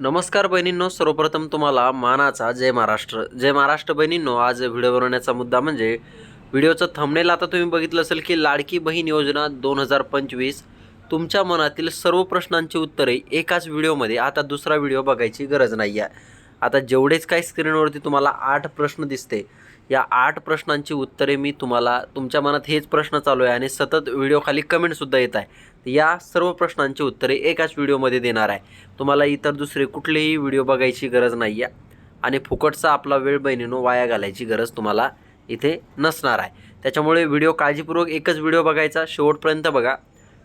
नमस्कार बहिणींनो सर्वप्रथम तुम्हाला मानाचा जय महाराष्ट्र. जय महाराष्ट्र बहिणींनो आज व्हिडिओ बनवण्याचा मुद्दा म्हणजे व्हिडिओचं थंबनेल आता तुम्ही बघितलं असेल की लाडकी बहीण योजना दोन हजार पंचवीस. तुमच्या मनातील सर्व प्रश्नांची उत्तरे एकाच व्हिडिओमध्ये आता दुसरा व्हिडिओ बघायची गरज नाही आहे आता जेवढेच काही स्क्रीनवरती तुम्हाला आठ प्रश्न दिसते या आठ प्रश्नांची उत्तरे मी तुम्हाला तुमच्या मनात हेच प्रश्न चालू आहे आणि सतत व्हिडिओखाली कमेंटसुद्धा येत आहे. या सर्व प्रश्नांची उत्तरे एकाच व्हिडिओमध्ये देणार आहे. तुम्हाला इतर दुसरे कुठलेही व्हिडिओ बघायची गरज नाही आहे आणि फुकटचा आपला वेळ बहिणीनो वाया घालायची गरज तुम्हाला इथे नसणार आहे. त्याच्यामुळे व्हिडिओ काळजीपूर्वक एकच व्हिडिओ बघायचा शेवटपर्यंत बघा.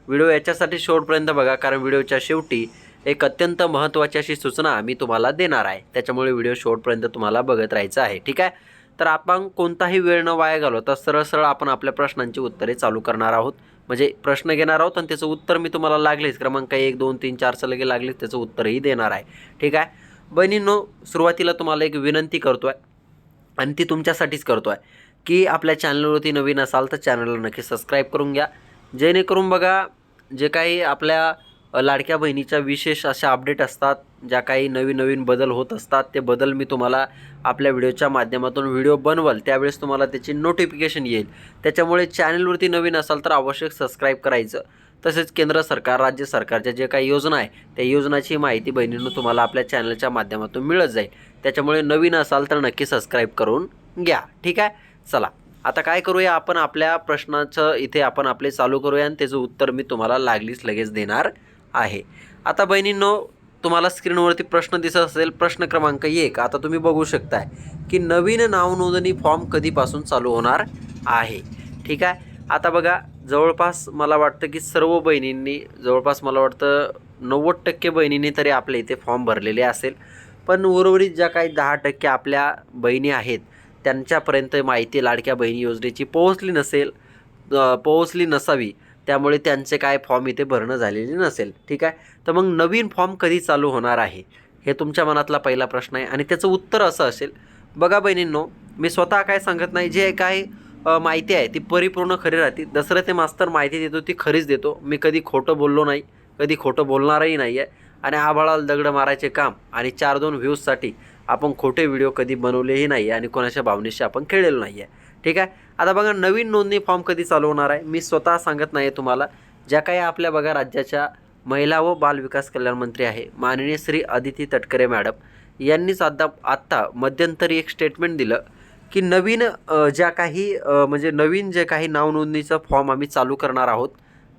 व्हिडिओ याच्यासाठी शेवटपर्यंत बघा कारण व्हिडिओच्या शेवटी एक अत्यंत महत्त्वाची अशी सूचना मी तुम्हाला देणार आहे. त्याच्यामुळे व्हिडिओ शेवटपर्यंत तुम्हाला बघत राहायचं आहे. ठीक आहे? तर आपण कोणताही वेळ न वाया घालवता सरळ सरळ आपण आपल्या प्रश्नांची उत्तरे चालू करणार आहोत. म्हणजे प्रश्न घेणार आहोत आणि त्याचं उत्तर मी तुम्हाला लागलेच. क्रमांक एक दोन तीन चारचं लगे लागलेच त्याचं उत्तरही देणार आहे. ठीक आहे? बहिणींनो सुरुवातीला तुम्हाला एक विनंती करतो आहे आणि ती तुमच्यासाठीच करतो आहे की आपल्या चॅनलवरती नवीन असाल तर चॅनलला नक्की सबस्क्राईब करून घ्या. जेणेकरून बघा जे काही आपल्या लाडक्या बहिणीच्या विशेष अशा अपडेट असतात ज्या काही नवीन नवीन बदल होत असतात. ते बदल मी तुम्हाला आपल्या व्हिडिओच्या माध्यमातून व्हिडिओ बनवल त्यावेळेस तुम्हाला त्याची नोटिफिकेशन येईल. त्याच्यामुळे चॅनलवरती नवीन असाल तर आवश्यक सबस्क्राईब करायचं. तसेच केंद्र सरकार राज्य सरकारच्या जे काही योजना आहे त्या योजनाची माहिती बहिणीनं तुम्हाला आपल्या चॅनलच्या माध्यमातून मिळत जाईल. त्याच्यामुळे नवीन असाल तर नक्की सबस्क्राईब करून घ्या. ठीक आहे? चला आता काय करूया आपण? आपल्या प्रश्नाचं इथे आपण आपले चालू करूया आणि त्याचं उत्तर मी तुम्हाला लागलीच लगेच देणार आहे. आता बहिणींनो तुम्हाला स्क्रीनवरती प्रश्न दिसत असेल प्रश्न क्रमांक एक. आता तुम्ही बघू शकताय की नवीन नावनोंदणी फॉर्म कधीपासून चालू होणार आहे. ठीक आहे? आता बघा जवळपास मला वाटतं की सर्व बहिणींनी जवळपास मला वाटतं नव्वद टक्के बहिणींनी तरी आपल्या इथे फॉर्म भरलेले असेल. पण उर्वरित ज्या काही दहा टक्के आपल्या बहिणी आहेत त्यांच्यापर्यंत माहिती लाडक्या बहिणी योजनेची पोहोचली नसेल पोहोचली नसावी. त्यामुळे त्यांचे काय फॉर्म इथे भरणं झालेले नसेल. ठीक आहे? तर मग नवीन फॉर्म कधी चालू होणार आहे? हे तुमच्या मनातला पहिला प्रश्न आहे. आणि त्याचं उत्तर असं असेल. बघा बहिणींनो मी स्वतः काय सांगत नाही जे काय माहिती आहे ती परिपूर्ण खरी राहते. दसरं ते मास्तर माहिती देतो ती खरीच देतो. मी कधी खोटं बोललो नाही कधी खोटं बोलणारही नाही आहे. आणि आभाळाला दगडं मारायचे काम आणि चार दोन व्ह्यूजसाठी आपण खोटे व्हिडिओ कधी बनवलेही नाही आहे आणि कोणाच्या भावनेशी आपण खेळलेलो नाही आहे. ठीक आहे? आता बघा नवीन नोंदणी फॉर्म कधी चालू होणार आहे? मी स्वतः सांगत नाही आहे तुम्हाला. ज्या काही आपल्या बघा राज्याच्या महिला व बालविकास कल्याण मंत्री आहे माननीय श्री अदिती तटकरे मॅडम यांनीच आता आत्ता मध्यंतरी एक स्टेटमेंट दिलं की नवीन ज्या काही म्हणजे नवीन जे काही नावनोंदणीचं फॉर्म आम्ही चालू करणार आहोत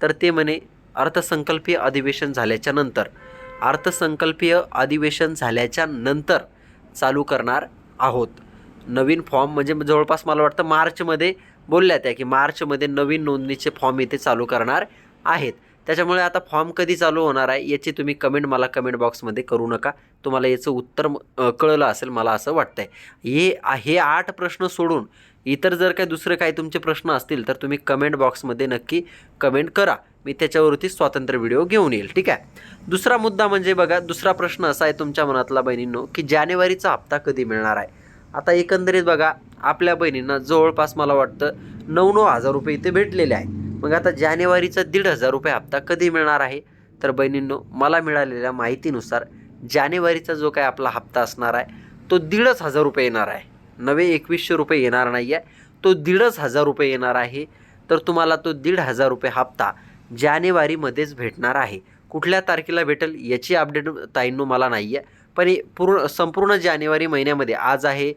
तर ते म्हणे अर्थसंकल्पीय अधिवेशन झाल्याच्यानंतर अर्थसंकल्पीय अधिवेशन झाल्याच्यानंतर चालू करणार आहोत. नवीन फॉर्म म्हणजे जवळपास मला वाटतं मार्चमध्ये बोलल्या त्या की मार्चमध्ये नवीन नोंदणीचे फॉर्म इथे चालू करणार आहेत. त्याच्यामुळे आता फॉर्म कधी चालू होणार आहे याची तुम्ही कमेंट मला कमेंट बॉक्समध्ये करू नका. तुम्हाला याचं उत्तर कळलं असेल मला असं वाटतंय. हे हे आठ प्रश्न सोडून इतर जर काही दुसरे काही तुमचे प्रश्न असतील तर तुम्ही कमेंट बॉक्समध्ये नक्की कमेंट करा. मी त्याच्यावरती स्वातंत्र्य व्हिडिओ घेऊन येईल. ठीक आहे? दुसरा मुद्दा म्हणजे बघा दुसरा प्रश्न असा आहे तुमच्या मनातला बहिणींनो की जानेवारीचा हप्ता कधी मिळणार आहे? आता एकंदरीत बघा आपल्या बहिणींना जवळपास मला वाटतं नऊ नऊ हजार रुपये इथे भेटलेले आहे मग आता जानेवारीचा दीड हजार रुपये हप्ता कधी मिळणार आहे? तर बहिणींनो मला मिळालेल्या माहितीनुसार जानेवारीचा जो काय आपला हप्ता असणार आहे तो दीडच हजार रुपये येणार आहे. नवे एकवीसशे रुपये येणार नाही आहे. तो दीडच हजार रुपये येणार आहे. तर तुम्हाला तो दीड हजार रुपये हप्ता जानेवारीमध्येच भेटणार आहे. कुठल्या तारखेला भेटेल याची अपडेट ताईंनो मला नाही आहे पण पूर्ण संपूर्ण जानेवारी महिन्यामध्ये आज आहे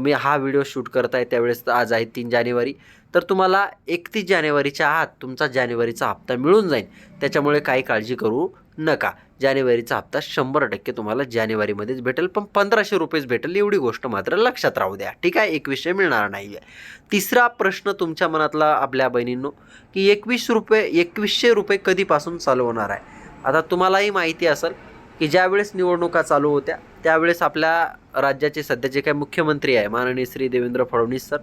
मी हा व्हिडिओ शूट करत आहे त्यावेळेस आज आहे तीन जानेवारी. तर तुम्हाला एकतीस जानेवारीच्या आत तुमचा जानेवारीचा हप्ता मिळून जाईल. त्याच्यामुळे काही काळजी करू नका. जानेवारीचा हप्ता शंभर टक्के तुम्हाला जानेवारीमध्येच भेटेल पण पंधराशे रुपयेच भेटेल एवढी गोष्ट मात्र लक्षात राहू द्या. ठीक आहे? एकवीसशे मिळणार नाही आहे तिसरा प्रश्न तुमच्या मनातला आपल्या बहिणींनो की एकवीस रुपये एकवीसशे रुपये कधीपासून चालू होणार आहे? आता तुम्हालाही माहिती असेल की ज्यावेळेस निवडणुका चालू होत्या त्यावेळेस आपल्या राज्याचे सध्याचे काही मुख्यमंत्री आहे माननीय श्री देवेंद्र फडणवीस सर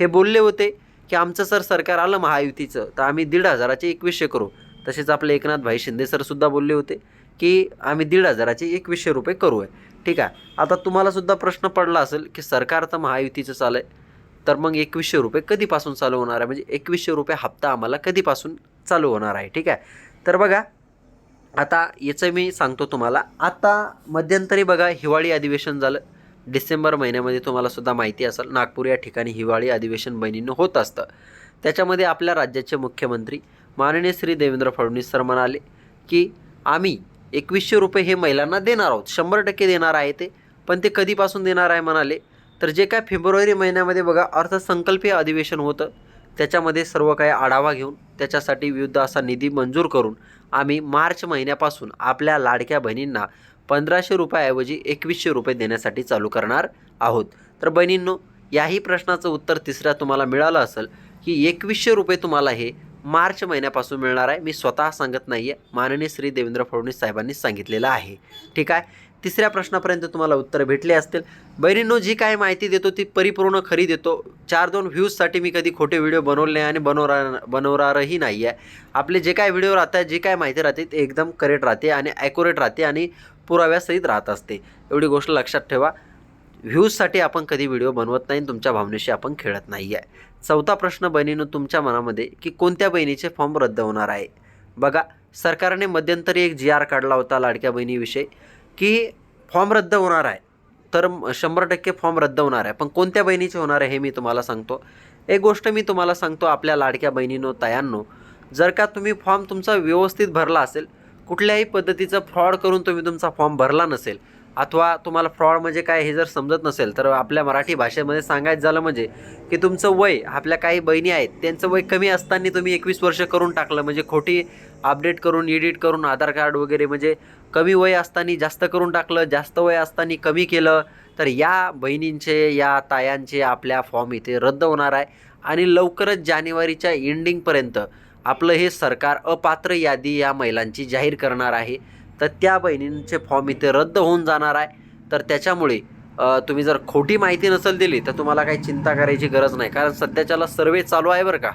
हे बोलले होते की आमचं सर सरकार आलं महायुतीचं तर आम्ही दीड हजाराचे एकवीसशे करू. तसेच आपले एकनाथ भाई शिंदे सरसुद्धा बोलले होते की आम्ही दीड हजाराचे एकवीसशे रुपये करू आहे ठीक आहे आता तुम्हालासुद्धा प्रश्न पडला असेल की सरकार तर महायुतीचं चालू आहे तर मग एकवीसशे रुपये कधीपासून चालू होणार आहे? म्हणजे एकवीसशे रुपये हप्ता आम्हाला कधीपासून चालू होणार आहे? ठीक आहे तर बघा आता याचं मी सांगतो तुम्हाला. आता मध्यंतरी बघा हिवाळी अधिवेशन झालं. डिसेंबर महिन्यामध्ये तुम्हाला सुद्धा माहिती असेल नागपूर या ठिकाणी हिवाळी अधिवेशन बहिणीनं होत असतं. त्याच्यामध्ये आपल्या राज्याचे मुख्यमंत्री माननीय श्री देवेंद्र फडणवीस सर म्हणाले की आम्ही एकवीसशे रुपये हे महिलांना देणार आहोत. शंभर टक्के देणार आहे ते. पण ते कधीपासून देणार आहे? म्हणाले. तर जे काय फेब्रुवारी महिन्यामध्ये बघा अर्थसंकल्पीय अधिवेशन होतं. त्याच्यामध्ये सर्व काही आढावा घेऊन त्याच्यासाठी विविध असा निधी मंजूर करून आम्ही मार्च महिन्यापासून आपल्या लाडक्या बहिणींना पंधराशे रुपयाऐवजी एकवीसशे रुपये देण्यासाठी चालू करणार आहोत. तर बहिणींनो याही प्रश्नाचं उत्तर तिसऱ्या तुम्हाला मिळालं असेल की एकवीसशे रुपये तुम्हाला हे मार्च महिन्यापासून मिळणार आहे. मी स्वतः सांगत नाही आहे माननीय श्री देवेंद्र फडणवीस साहेबांनी सांगितलेलं आहे. ठीक आहे? तिसऱ्या प्रश्नापर्यंत तुम्हाला उत्तर भेटले असतील. बहिणींनो जी काय माहिती देतो ती परिपूर्ण खरी देतो. चार दोन व्ह्यूजसाठी मी कधी खोटे व्हिडिओ बनवले नाही आणि बनवणार बनवणारही नाही आहे. आपले जे काय व्हिडिओ राहतात जी काय माहिती राहते ते एकदम करेक्ट राहते आणि ॲक्युरेट राहते आणि पुराव्यासहित राहत असते. एवढी गोष्ट लक्षात ठेवा. व्ह्यूजसाठी आपण कधी व्हिडिओ बनवत नाही आणि तुमच्या भावनेशी आपण खेळत नाही आहे. चौथा प्रश्न बहिणीनं तुमच्या मनामध्ये की कोणत्या बहिणीचे फॉर्म रद्द होणार आहे? बघा सरकारने मध्यंतरी एक जी आर काढला होता लाडक्या बहिणीविषयी. की फॉर्म रद्द होणार आहे. तर शंभर टक्के फॉर्म रद्द होणार आहे. पण कोणत्या बहिणीचे होणार आहे हे मी तुम्हाला सांगतो. एक गोष्ट मी तुम्हाला सांगतो आपल्या लाडक्या बहिणीनो तायांनो जर का तुम्ही फॉर्म तुमचा व्यवस्थित भरला असेल कुठल्याही पद्धतीचं फ्रॉड करून तुम्ही तुमचा फॉर्म भरला नसेल अथवा तुम्हाला फ्रॉड म्हणजे काय हे जर समजत नसेल तर आपल्या मराठी भाषेमध्ये सांगायचं झालं म्हणजे की तुमचं वय आपल्या काही बहिणी आहेत त्यांचं वय कमी असताना तुम्ही एकवीस वर्ष करून टाकलं म्हणजे खोटी अपडेट करून एडिट करून आधार कार्ड वगैरे म्हणजे कमी वय असताना जास्त करून टाकलं जास्त वय असताना कमी केलं तर या बहिणींचे या तायांचे आपल्या फॉर्म इथे रद्द होणार आहे. आणि लवकरच जानेवारीच्या एंडिंगपर्यंत आपलं हे सरकार अपात्र यादी या महिलांची जाहीर करणार आहे. तर त्या बहिणींचे फॉर्म इथे रद्द होऊन जाणार आहे. तर त्याच्यामुळे तुम्ही जर खोटी माहिती नसेल दिली तर तुम्हाला काही चिंता करायची गरज नाही. कारण सध्याच्याला सर्वे चालू आहे बरं का.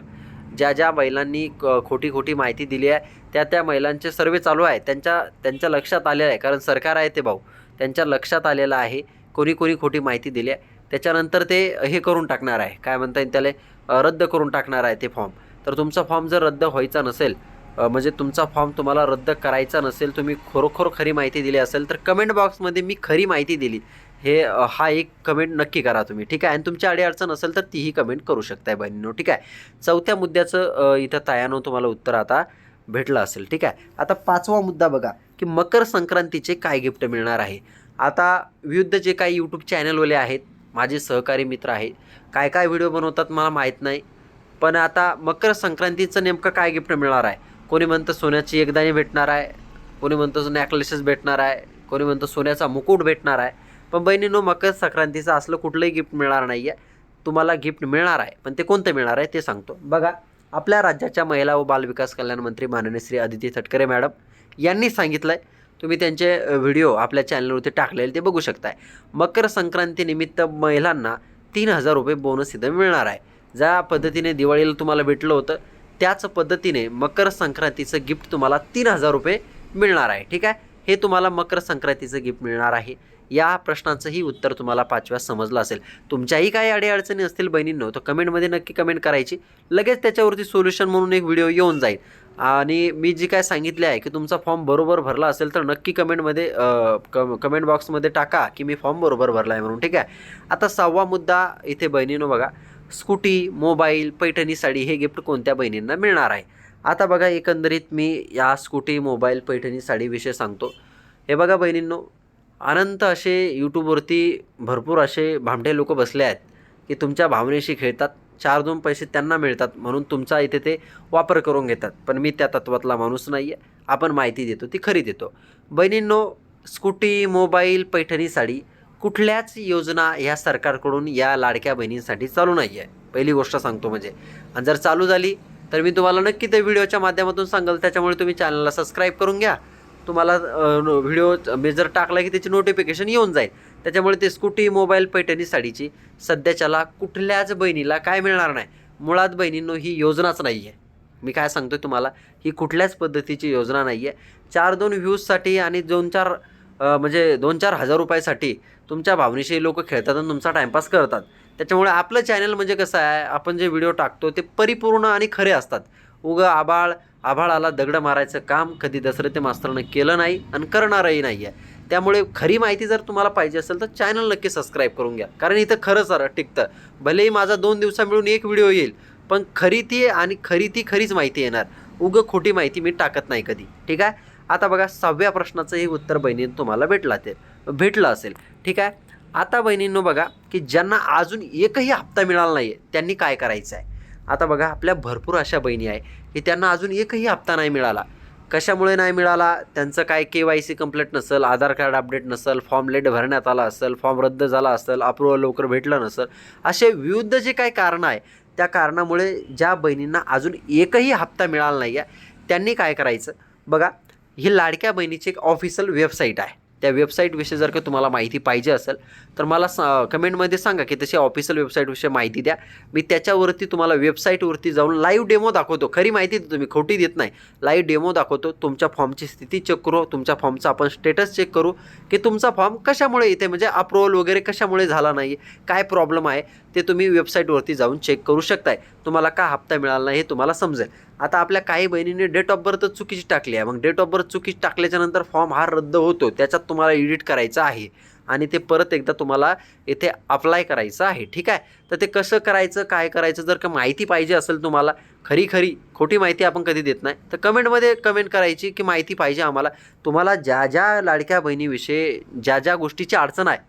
ज्या ज्या महिलांनी क- खोटी खोटी माहिती दिली आहे त्या त्या महिलांचे सर्वे चालू आहे. त्यांच्या त्यांच्या लक्षात आलेलं आहे. कारण सरकार आहे ते भाऊ. त्यांच्या लक्षात आलेलं आहे. कोणी कोणी खोटी माहिती दिली आहे. त्याच्यानंतर ते हे करून टाकणार आहे. काय म्हणता येईल त्याला? रद्द करून टाकणार आहे ते फॉर्म. तर तुमचा फॉर्म जर रद्द व्हायचा नसेल म्हणजे तुमचा फॉर्म तुम्हाला रद्द करायचा नसेल तुम्ही खरोखर खरी माहिती दिली असेल तर कमेंट बॉक्समध्ये मी खरी माहिती दिली. हे हा एक कमेंट नक्की करा तुम्ही. ठीक आहे? आणि तुमची अडीअडचण असेल तर तीही कमेंट करू शकताय बहिणीनो. ठीक आहे? चौथ्या मुद्द्याचं इथं तायानो तुम्हाला उत्तर आता. भेटलं असेल ठीक आहे? आता पाचवा मुद्दा बघा की मकर संक्रांतीचे काय गिफ्ट मिळणार आहे? आता विविध जे काही यूट्यूब चॅनलवाले आहेत माझे सहकारी मित्र आहेत काय काय व्हिडिओ बनवतात मला माहीत नाही पण आता मकर संक्रांतीचं नेमकं काय गिफ्ट मिळणार आहे? कोणी म्हणतं सोन्याची एकदाणी भेटणार आहे कोणी म्हणतं नॅकलेसेस भेटणार आहे कोणी म्हणतं सोन्याचा मुकुट भेटणार आहे पण बहिणीनो मकर संक्रांतीचं असलं कुठलंही गिफ्ट मिळणार नाही आहे तुम्हाला गिफ्ट मिळणार आहे पण ते कोणतं मिळणार आहे ते सांगतो. बघा आपल्या राज्याच्या महिला व बालविकास कल्याण मंत्री माननीय श्री आदिती तटकरे मॅडम यांनी सांगितलं आहे तुम्ही त्यांचे व्हिडिओ आपल्या चॅनलवरती टाकलेले ते बघू शकताय. मकर संक्रांतीनिमित्त महिलांना तीन हजार रुपये बोनस इथं मिळणार आहे. ज्या पद्धतीने दिवाळीला तुम्हाला भेटलं होतं त्याच पद्धतीने मकर संक्रांतीचं गिफ्ट तुम्हाला तीन हजार रुपये मिळणार आहे. ठीक आहे? हे तुम्हाला मकर संक्रांतीचं गिफ्ट मिळणार आहे. या प्रश्नाचंही उत्तर तुम्हाला पाचव्या समजलं असेल. तुमच्याही काही अडीअडचणी असतील बहिणींनो तर कमेंटमध्ये नक्की कमेंट करायची. लगेच त्याच्यावरती सोल्युशन म्हणून एक व्हिडिओ येऊन जाईल. आणि मी जी काय सांगितले आहे की तुमचा फॉर्म बरोबर भरला असेल तर नक्की कमेंटमध्ये कम कमेंट बॉक्समध्ये टाका की मी फॉर्म बरोबर भरला आहे म्हणून ठीक आहे? आता सहावा मुद्दा इथे बहिणीनं बघा. स्कूटी मोबाईल पैठणी साडी हे गिफ्ट कोणत्या बहिणींना मिळणार आहे? आता बघा एकंदरीत मी या स्कूटी मोबाईल पैठणी साडीविषयी सांगतो. हे बघा बहिणींनो अनंत असे यूट्यूबवरती भरपूर असे भामटे लोक बसले आहेत की तुमच्या भावनेशी खेळतात चार दोन पैसे त्यांना मिळतात म्हणून तुमचा इथे ते वापर करून घेतात. पण मी त्या तत्वातला माणूस नाही आहे आपण माहिती देतो ती खरी देतो. बहिणींनो स्कूटी मोबाईल पैठणी साडी कुठल्याच योजना ह्या सरकारकडून या लाडक्या बहिणींसाठी चालू नाही आहे पहिली गोष्ट सांगतो म्हणजे. आणि जर चालू झाली तर मी तुम्हाला नक्की त्या व्हिडिओच्या माध्यमातून सांगाल. त्याच्यामुळे तुम्ही चॅनलला सबस्क्राईब करून घ्या. तुम्हाला व्हिडिओ मी जर टाकला की त्याची नोटिफिकेशन येऊन जाईल. त्याच्यामुळे ते स्कूटी मोबाईल पैठणी साडीची सध्याच्याला कुठल्याच बहिणीला काय मिळणार नाही. मुळात बहिणींनो ही योजनाच नाही आहे मी काय सांगतोय तुम्हाला ही कुठल्याच पद्धतीची योजना नाही आहे चार दोन व्ह्यूजसाठी आणि दोन चार म्हणजे दोन चार हजार रुपयासाठी तुमच्या भावनेशी लोक खेळतात आणि तुमचा टाईमपास करतात. त्याच्यामुळे आपलं चॅनल म्हणजे कसं आहे आपण जे व्हिडिओ टाकतो ते परिपूर्ण आणि खरे असतात. उगं आबाळ आभाळाला दगड मारायचं काम कधी दसरते मास्तरानं केलं नाही आणि करणारही नाही आहे त्यामुळे खरी माहिती जर तुम्हाला पाहिजे असेल तर चॅनल नक्की सबस्क्राईब करून घ्या. कारण इथं खरं सर टिकतं. भलेही माझा दोन दिवसा मिळून एक व्हिडिओ येईल पण खरी ती आणि खरी ती खरीच माहिती येणार. उगं खोटी माहिती मी टाकत नाही कधी. ठीक आहे? आता बघा सहाव्या प्रश्नाचं हे उत्तर बहिणीनं तुम्हाला भेटला ते भेटलं असेल. ठीक आहे? आता बहिणींनो बघा की ज्यांना अजून एकही हप्ता मिळाला नाही आहे त्यांनी काय करायचं आहे आता बघा आपल्या भरपूर अशा बहिणी आहे की त्यांना अजून एकही हप्ता नाही मिळाला. कशामुळे नाही मिळाला? त्यांचं काय के वाय सी कंप्लीट नसेल आधार कार्ड अपडेट नसेल फॉर्म लेट भरण्यात आला असेल फॉर्म रद्द झाला असेल अप्रुव्हल लवकर भेटलं नसेल असे विविध जे काही कारणं आहे त्या कारणामुळे ज्या बहिणींना अजून एकही हप्ता मिळाला नाही आहे त्यांनी काय करायचं? बघा ही लाडक्या बहिणीची एक ऑफिशियल वेबसाईट आहे. त्या वेबसाईटविषयी जर का तुम्हाला माहिती पाहिजे असेल तर मला स कमेंटमध्ये सांगा की तशी ऑफिशियल वेबसाईटविषयी माहिती द्या. मी त्याच्यावरती तुम्हाला वेबसाईटवरती जाऊन लाईव्ह डेमो दाखवतो. खरी माहिती देतो मी खोटी देत नाही. लाईव्ह डेमो दाखवतो. तुमच्या फॉर्मची स्थिती चेक करू. तुमच्या फॉर्मचा आपण स्टेटस चेक करू की तुमचा फॉर्म कशामुळे येते म्हणजे अप्रुव्हल वगैरे कशामुळे झाला नाही काय प्रॉब्लेम आहे? ते तुम्ही वेबसाईटवरती जाऊन चेक करू शकताय. तुम्हाला का हप्ता मिळाला नाही हे तुम्हाला समजेल. आता आपल्या काही बहिणीने डेट ऑफ बर्थ चुकीची टाकली आहे. मग डेट ऑफ बर्थ चुकीची टाकल्याच्यानंतर फॉर्म हा रद्द होतो त्याच्यात तुम्हाला एडिट करायचं आहे. आणि ते परत एकदा तुम्हाला इथे अप्लाय करायचं आहे. ठीक आहे? तर ते कसं करायचं काय करायचं जर का माहिती पाहिजे असेल तुम्हाला खरी खरी खोटी माहिती आपण कधी देत नाही तर कमेंटमध्ये कमेंट करायची की माहिती पाहिजे आम्हाला. तुम्हाला ज्या ज्या लाडक्या बहिणीविषयी ज्या ज्या गोष्टीची अडचण आहे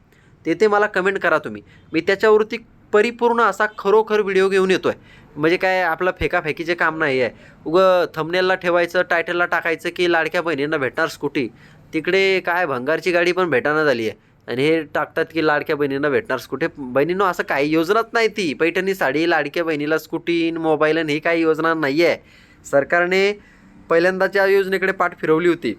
ते ते मला कमेंट करा तुम्ही. मी त्याच्यावरती परिपूर्ण असा खरोखर व्हिडिओ घेऊन येतो आहे म्हणजे काय आपलं फेकाफेकीचे काम नाही आहे. उगं थमनेलला ठेवायचं टायटलला टाकायचं की लाडक्या बहिणींना भेटणार स्कूटी तिकडे काय भंगारची गाडी पण भेटाना झाली आहे. आणि हे टाकतात की लाडक्या बहिणींना भेटणार स्कूटी बहिणींनो असं काही योजनाच नाही ती. पैठणी साडी लाडक्या बहिणीला स्कूटी मोबाईल आणि ही काही योजना नाही आहे. सरकारने पहिल्यांदाच्या योजनेकडे पाठ फिरवली होती.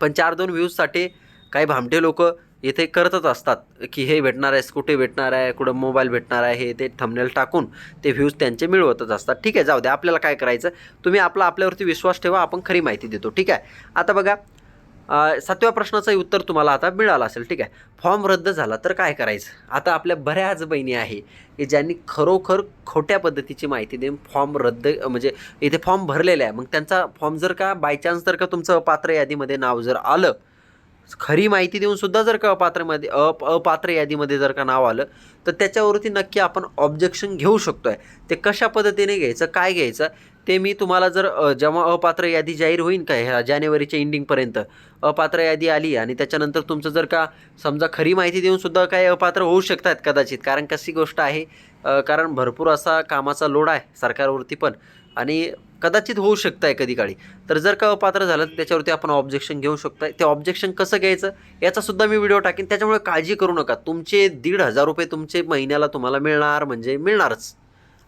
पण चार दोन व्ह्यूजसाठी काही भामटे लोक इथे करतच असतात की हे भेटणार आहे स्कूटी भेटणार आहे कुठं मोबाईल भेटणार आहे हे ते थंबनेल टाकून ते व्ह्यूज त्यांचे मिळवतच असतात. ठीक आहे जाऊ द्या आपल्याला काय करायचं? तुम्ही आपला आपल्यावरती विश्वास ठेवा आपण खरी माहिती देतो. ठीक आहे? आता बघा सातव्या प्रश्नाचंही उत्तर तुम्हाला आता मिळालं असेल. ठीक आहे? फॉर्म रद्द झाला तर काय करायचं? आता आपल्या बऱ्याच बहिणी आहे की ज्यांनी खरोखर खोट्या पद्धतीची माहिती देऊन फॉर्म रद्द म्हणजे इथे फॉर्म भरलेला आहे. मग त्यांचा फॉर्म जर का बायचान्स जर का तुमचं पात्र यादीमध्ये नाव जर आलं खरी माहिती देऊन सुद्धा जर का अपात्रमध्ये अप अपात्र यादीमध्ये जर का नाव आलं तर त्याच्यावरती नक्की आपण ऑब्जेक्शन घेऊ शकतो आहे ते कशा पद्धतीने घ्यायचं काय घ्यायचं ते मी तुम्हाला जर जेव्हा अपात्र यादी जाहीर होईल का ह्या जानेवारीच्या एंडिंगपर्यंत अपात्र यादी आली आणि त्याच्यानंतर तुमचं जर का समजा खरी माहिती देऊन सुद्धा काही अपात्र होऊ शकतात कदाचित कारण कशी गोष्ट आहे कारण भरपूर असा कामाचा लोड आहे सरकारवरती पण. आणि कदाचित होऊ शकतं आहे कधी काळी. तर जर का अपात्र झालं तर त्याच्यावरती आपण ऑब्जेक्शन घेऊ शकतो ते ऑब्जेक्शन कसं घ्यायचं? याचा सुद्धा मी व्हिडिओ टाकेन. त्याच्यामुळे काळजी करू नका. तुमचे दीड हजार रुपये तुमचे महिन्याला तुम्हाला मिळणार म्हणजे मिळणारच.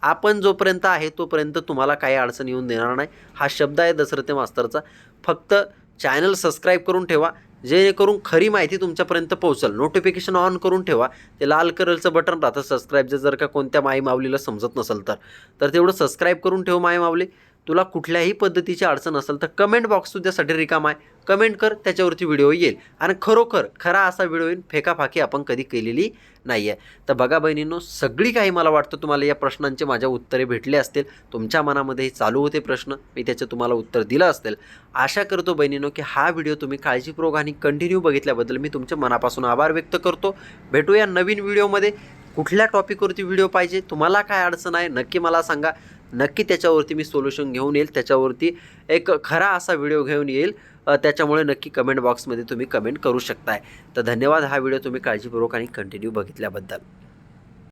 आपण जोपर्यंत आहे तोपर्यंत तुम्हाला काही अडचण येऊन देणार नाही. हा शब्द आहे दसरथे मास्तरचा. फक्त चॅनल सबस्क्राईब करून ठेवा. जेणेकरून खरी माहिती तुमच्यापर्यंत पोहोचल. नोटिफिकेशन ऑन करून ठेवा. ते लाल कलरचं बटन राहतं. सबस्क्राईबचं जर का कोणत्या माई माऊलीला समजत नसेल तर. तर तेवढं सबस्क्राईब करून ठेव माय माऊली तुला कुठल्याही पद्धतीची अडचण असेल तर कमेंट बॉक्स तुझ्यासाठी रिकाम आहे. कमेंट कर त्याच्यावरती व्हिडिओ येईल. आणि खरोखर खरा असा व्हिडिओ येईल फेकाफाकी आपण कधी केलेली नाही आहे तर बघा बहिणींनो सगळी काही मला वाटतं तुम्हाला या प्रश्नांचे माझ्या उत्तरे भेटले असतील. तुमच्या मनामध्ये चालू होते प्रश्न. मी त्याचे तुम्हाला उत्तर दिलं असेल. आशा करतो बहिणींनो की हा व्हिडिओ तुम्ही काळजीपूर्वक आणि कंटिन्यू बघितल्याबद्दल मी तुमच्या मनापासून आभार व्यक्त करतो. भेटूया नवीन व्हिडिओमध्ये कुठल्या टॉपिकवरती व्हिडिओ पाहिजे तुम्हाला काय अडचण आहे नक्की मला सांगा. नक्की त्याच्यावरती मी सोल्युशन घेऊन येईल. त्याच्यावरती एक खरा असा व्हिडिओ घेऊन येईल. त्याच्यामुळे नक्की कमेंट बॉक्समध्ये तुम्ही कमेंट करू शकताय. तर धन्यवाद. हा व्हिडिओ तुम्ही काळजीपूर्वक आणि कंटिन्यू बघितल्याबद्दल.